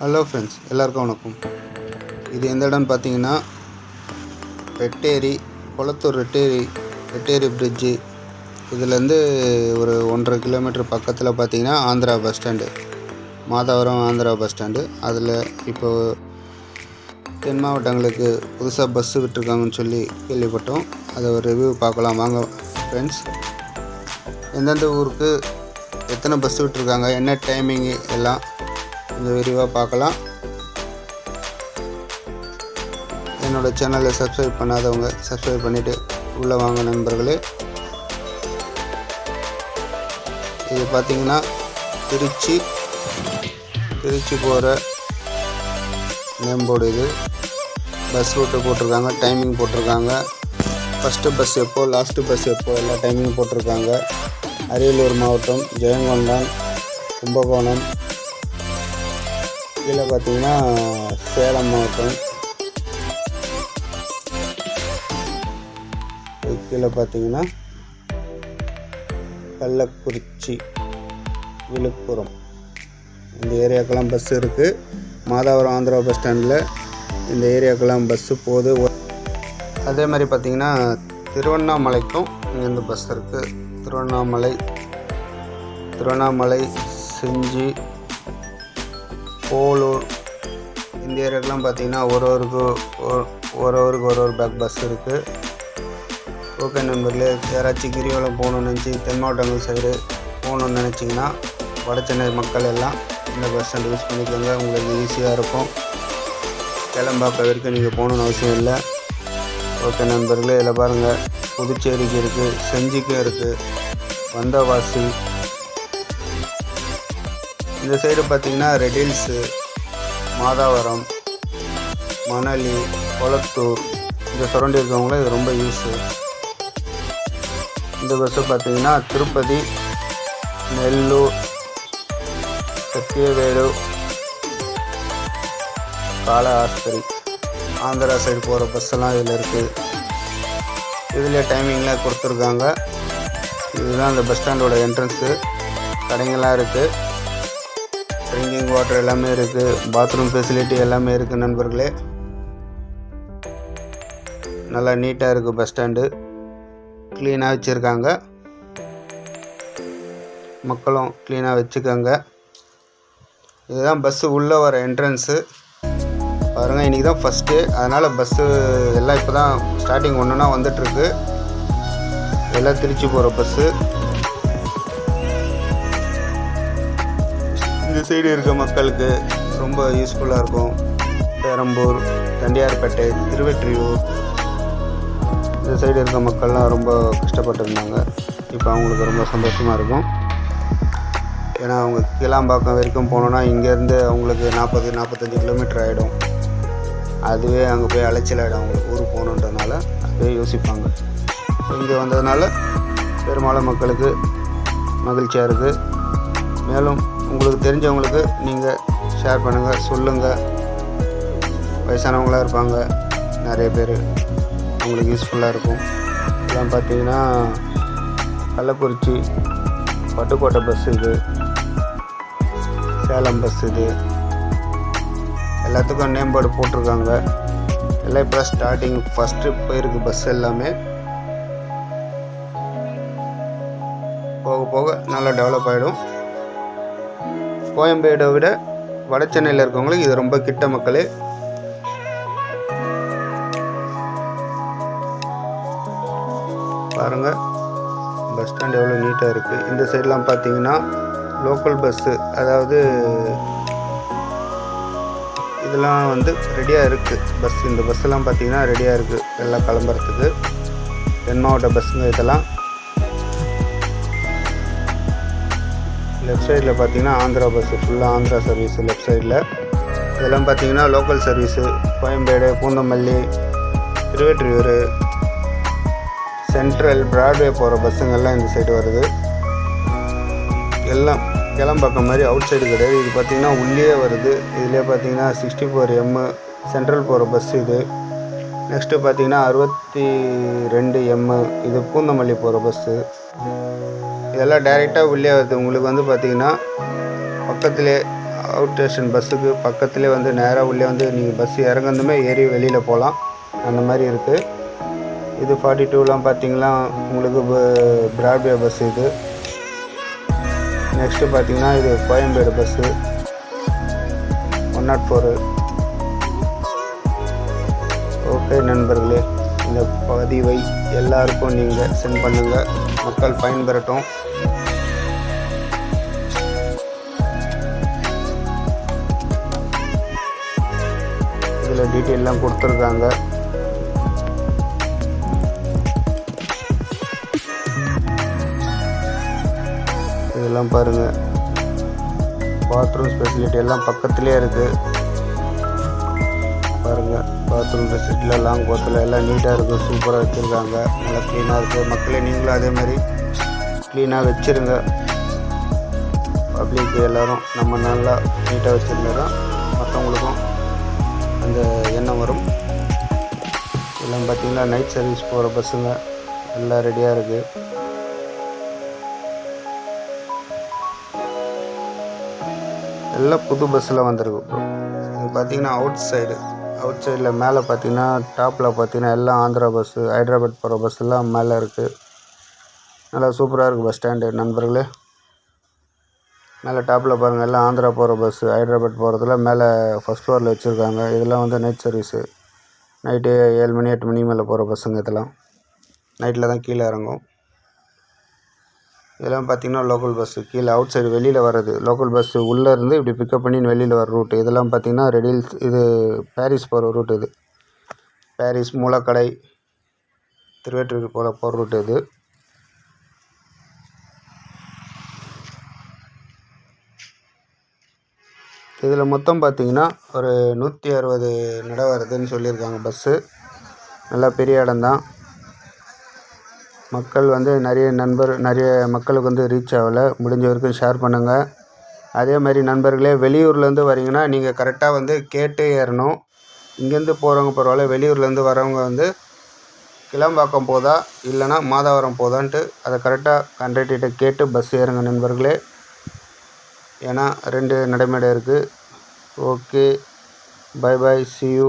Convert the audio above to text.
Hello friends எல்லாருக்கும் வணக்கம். இது எந்த இடம்னு பார்த்தீங்கன்னா ரெட்டேரி குளத்தூர் ரெட்டேரி ரெட்டேரி பிரிட்ஜு இதுலேருந்து ஒரு ஒன்றரை கிலோமீட்டர் பக்கத்தில் பார்த்தீங்கன்னா Andhra bus stand Madhavaram Andhra bus stand அதில் இப்போது தென் மாவட்டங்களுக்கு புதுசாக பஸ்ஸு விட்டுருக்காங்கன்னு சொல்லி கேள்விப்பட்டோம். அதை ஒரு ரிவ்யூ பார்க்கலாம். வாங்க ஃப்ரெண்ட்ஸ் எந்தெந்த ஊருக்கு எத்தனை பஸ் விட்டுருக்காங்க? என்ன டைமிங்கு எல்லாம்? இந்த விரிவாக பார்க்கலாம். என்னோடய சேனலை சப்ஸ்கிரைப் பண்ணாதவங்க சப்ஸ்கிரைப் பண்ணிவிட்டு உள்ளே வாங்க நண்பர்களே. இது பார்த்திங்கன்னா திருச்சி திருச்சி போகிற நேம் போர்டு இது. பஸ் ரூட்டு போட்டிருக்காங்க டைமிங் போட்டிருக்காங்க. ஃபஸ்ட்டு பஸ் எப்போ லாஸ்ட்டு பஸ் எப்போ எல்லா டைமிங் போட்டிருக்காங்க. அரியலூர் மாவட்டம் ஜெயங்கொண்டான் கும்பகோணம் கீழே பார்த்தீங்கன்னா சேலம் மாவட்டம். கீழே பார்த்தீங்கன்னா கள்ளக்குறிச்சி விழுப்புரம். இந்த ஏரியாக்கெல்லாம் பஸ் இருக்குது மாதாவரம் ஆந்திரா பஸ் ஸ்டாண்டில் இந்த ஏரியாக்கெல்லாம் பஸ்ஸு போகுது. அதே மாதிரி பார்த்தீங்கன்னா திருவண்ணாமலைக்கும் இங்கேருந்து பஸ் இருக்குது திருவண்ணாமலை திருவண்ணாமலை செஞ்சி போலூர் இந்த ஏரியாக்கெல்லாம் பார்த்தீங்கன்னா ஒரு ஒருக்கு ஒரு ஒரு ஒரு ஒரு பேக் பஸ் இருக்குது ஓகே நண்பர்களே யாராச்சும் கிரிவலம் போகணும்னு நினச்சி தென் மாவட்டங்கள் சைடு போகணுன்னு நினச்சிங்கன்னா வட சென்னை மக்கள் எல்லாம் இந்த பஸ் ஸ்டாண்ட் யூஸ் பண்ணிக்கோங்க. உங்களுக்கு ஈஸியாக இருக்கும். கிளம்பாக்க வரைக்கும் நீங்கள் போகணுன்னு அவசியம் இல்லை. ஓகே நண்பர்களே இதில் பாருங்கள் புதுச்சேரிக்கு இருக்குது செஞ்சிக்கும் இருக்குது வந்தவாசி இந்த சைடு பார்த்திங்கன்னா ரெட் ஹில்ஸு மாதாவரம் மணலி கொளத்தூர் இந்த சரௌண்டிங் இருக்கவங்களும் இது ரொம்ப யூஸு இந்த பஸ்ஸு பார்த்திங்கன்னா திருப்பதி நெல்லூர் சத்தியவேடு காளஹஸ்தி ஆந்திரா சைடு போகிற பஸ்ஸெல்லாம் இதில் இருக்குது இதில் டைமிங்லாம் கொடுத்துருக்காங்க. இதுதான் அந்த பஸ் ஸ்டாண்டோட என்ட்ரன்ஸு கடைங்கள்லாம் இருக்குது ட்ரிங்கிங் வாட்டர் எல்லாமே இருக்குது பாத்ரூம் ஃபெசிலிட்டி எல்லாமே இருக்குது நண்பர்களே. நல்லா நீட்டாக இருக்குது பஸ் ஸ்டாண்டு க்ளீனாக வச்சுருக்காங்க. மக்களும் க்ளீனாக வச்சுக்கோங்க. இதுதான் பஸ்ஸு உள்ளே வர என்ட்ரன்ஸு பாருங்கள் இன்றைக்கி தான் ஃபஸ்ட்டு அதனால் பஸ்ஸு எல்லாம் இப்போ தான் ஸ்டார்டிங் ஒன்றுனா வந்துட்டுருக்கு எல்லாம் திருச்சி போகிற பஸ்ஸு இந்த சைடு இருக்க மக்களுக்கு ரொம்ப யூஸ்ஃபுல்லாக இருக்கும். பெரம்பூர் தண்டியார்பேட்டை திருவெற்றியூர். இந்த சைடு இருக்க மக்கள்லாம் ரொம்ப கஷ்டப்பட்டுருந்தாங்க. இப்போ அவங்களுக்கு ரொம்ப சந்தோஷமாக இருக்கும். ஏன்னா அவங்க கீழாம்பாக்கம் வரைக்கும் போனோன்னா இங்கேருந்து அவங்களுக்கு நாற்பது நாற்பத்தஞ்சு கிலோமீட்டர் ஆகிடும் அதுவே அங்கே போய் அலைச்சல் ஆகிடும் அவங்களுக்கு ஊருக்கு போகணுன்றதுனால அதுவே யோசிப்பாங்க. இங்கே வந்ததுனால பெரும்பாலும் மக்களுக்கு மகிழ்ச்சியாக இருக்குது மேலும் உங்களுக்கு தெரிஞ்சவங்களுக்கு நீங்கள் ஷேர் பண்ணுங்கள் சொல்லுங்கள் வயசானவங்களாக இருப்பாங்க நிறைய பேர். அவங்களுக்கு யூஸ்ஃபுல்லாக இருக்கும். இதெல்லாம் பார்த்தீங்கன்னா கள்ளக்குறிச்சி பட்டுக்கோட்டை பஸ் இது சேலம் பஸ் இது. எல்லாத்துக்கும் நேம் போர்டு போட்டிருக்காங்க. எல்லாம் இப்போ ஸ்டார்டிங் ஃபஸ்ட்டு போயிருக்கு பஸ் எல்லாமே. போக போக நல்லா டெவலப் ஆகிடும் கோயம்பேடை விட வட சென்னையில் இருக்கவங்களுக்கு இது ரொம்ப கிட்ட மக்களே. பாருங்கள் பஸ் ஸ்டாண்ட் எவ்வளோ நீட்டாக இருக்குது இந்த சைட்லாம் பார்த்தீங்கன்னா லோக்கல் பஸ்ஸு அதாவது இதெல்லாம் வந்து ரெடியாக இருக்குது பஸ் இந்த பஸ்ஸெல்லாம் பார்த்தீங்கன்னா ரெடியாக இருக்குது எல்லாம் கிளம்புறதுக்கு. தென் மாவட்ட பஸ்ஸுங்க இதெல்லாம். லெஃப்ட் சைடில் பார்த்தீங்கன்னா ஆந்திரா பஸ்ஸு ஃபுல்லாக ஆந்திரா சர்வீஸு லெஃப்ட் சைடில் இதெல்லாம் பார்த்தீங்கன்னா local service Koyambedu Poonamallee Tiruvottiyur central Broadway போகிற பஸ்ஸுங்கெல்லாம் இந்த சைடு வருது. எல்லாம் கிளம்பாக்கம் மாதிரி அவுட் சைடு கிடையாது. இது பார்த்திங்கன்னா உள்ளே வருது. இதிலே பார்த்தீங்கன்னா சிக்ஸ்டி ஃபோர் எம்மு சென்ட்ரல் போகிற பஸ் இது. நெக்ஸ்ட்டு பார்த்தீங்கன்னா அறுபத்தி ரெண்டு எம்மு இது பூந்தமல்லி போகிற பஸ்ஸு இதெல்லாம் டைரெக்டாக உள்ளே வருது. உங்களுக்கு வந்து பார்த்தீங்கன்னா பக்கத்திலே அவுட் ஸ்டேஷன் பஸ்ஸுக்கு பக்கத்துலேயே வந்து நேராக உள்ளே வந்து நீங்கள் பஸ் இறங்குனதுமே ஏறி வெளியில் போகலாம். அந்த மாதிரி இருக்குது இது ஃபார்ட்டி டூலாம் பார்த்தீங்கன்னா உங்களுக்கு பிராட்வே பஸ் இது. நெக்ஸ்ட்டு பார்த்தீங்கன்னா இது Koyambedu bus one not four okay நண்பர்களே இந்த பதிவை எல்லாருக்கும் நீங்கள் சென்ட் பண்ணுங்கள் மக்கள் பயன்பெறட்டும். இதில் டீட்டெயிலெலாம் கொடுத்துருக்காங்க. இதெல்லாம் பாருங்கள் பாத்ரூம் ஃபெசிலிட்டி எல்லாம் பக்கத்துலேயே இருக்குது பாருங்கள் பாத்ரூம் ஃபெசிலிட்டியில் லாங் போத்தில் எல்லாம் நீட்டாக இருக்குது சூப்பராக வச்சுருக்காங்க. நல்லா க்ளீனாக இருக்குது மக்களே நீங்களும் அதே மாதிரி க்ளீனாக வச்சுருங்க. பப்ளிக் எல்லோரும் நம்ம நல்லா நீட்டாக வச்சுருந்தோம் மற்றவங்களுக்கும் அந்த எண்ணம் வரும். எல்லாம் பார்த்திங்கன்னா நைட் சர்வீஸ் போகிற பஸ்ஸுங்க எல்லாம் ரெடியாக இருக்குது எல்லாம் புது பஸ்ஸில் வந்திருக்கு ப்ரோ இது பார்த்தீங்கன்னா அவுட் சைடு அவுட் சைடில் மேலே பார்த்தீங்கன்னா டாப்பில் பார்த்தீங்கன்னா எல்லாம் ஆந்திரா பஸ்ஸு ஹைதராபாத் போகிற பஸ் எல்லாம் மேலே இருக்குது நல்லா சூப்பராக இருக்குது பஸ் ஸ்டாண்டு நண்பர்களே. மேலே டாப்பில் பாருங்கள் எல்லாம் ஆந்திரா போகிற பஸ்ஸு ஹைதராபாத் போகிறதுல மேலே ஃபஸ்ட் ஃப்ளோரில் வச்சுருக்காங்க. இதெல்லாம் வந்து நைட் சர்வீஸு நைட்டு ஏழு மணி எட்டு மணி மேலே போகிற பஸ்ஸுங்க இதெல்லாம். நைட்டில் தான் கீழே இறங்கும். இதெல்லாம் பார்த்தீங்கன்னா லோக்கல் பஸ்ஸு கீழே அவுட் சைடு வெளியில் வர்றது. லோக்கல் பஸ்ஸு உள்ளேருந்து இப்படி பிக்கப் பண்ணி வெளியில் வர ரூட்டு இதெல்லாம் பார்த்தீங்கன்னா ரெடில்ஸ் இது பாரிஸ் போகிற ரூட் இது. பாரிஸ் மூலக்கடை திருவேற்றூர் போகிற போகிற ரூட் இது. இதில் மொத்தம் பார்த்தீங்கன்னா ஒரு நூற்றி அறுபது நட வருதுன்னு சொல்லியிருக்காங்க பஸ்ஸு நல்லா பெரிய இடம்தான் மக்கள் வந்து நிறைய நண்பர் நிறைய மக்களுக்கு வந்து ரீச் ஆகலை. முடிஞ்ச வரைக்கும் ஷேர் பண்ணுங்கள் அதே மாதிரி நண்பர்களே வெளியூர்லேருந்து வரீங்கன்னா நீங்கள் கரெக்டாக வந்து கேட்டு ஏறணும். இங்கேருந்து போகிறவங்க பரவாயில்ல வெளியூர்லேருந்து வரவங்க வந்து கிளம்பாக்கம் போதா இல்லைனா மாதாவரம் போதான்ட்டு அதை கரெக்டாக கண்டக்டர்கிட்ட கேட்டு பஸ் ஏறுங்க நண்பர்களே. ஏன்னா ரெண்டு நடைமேடை இருக்குது okay bye bye see you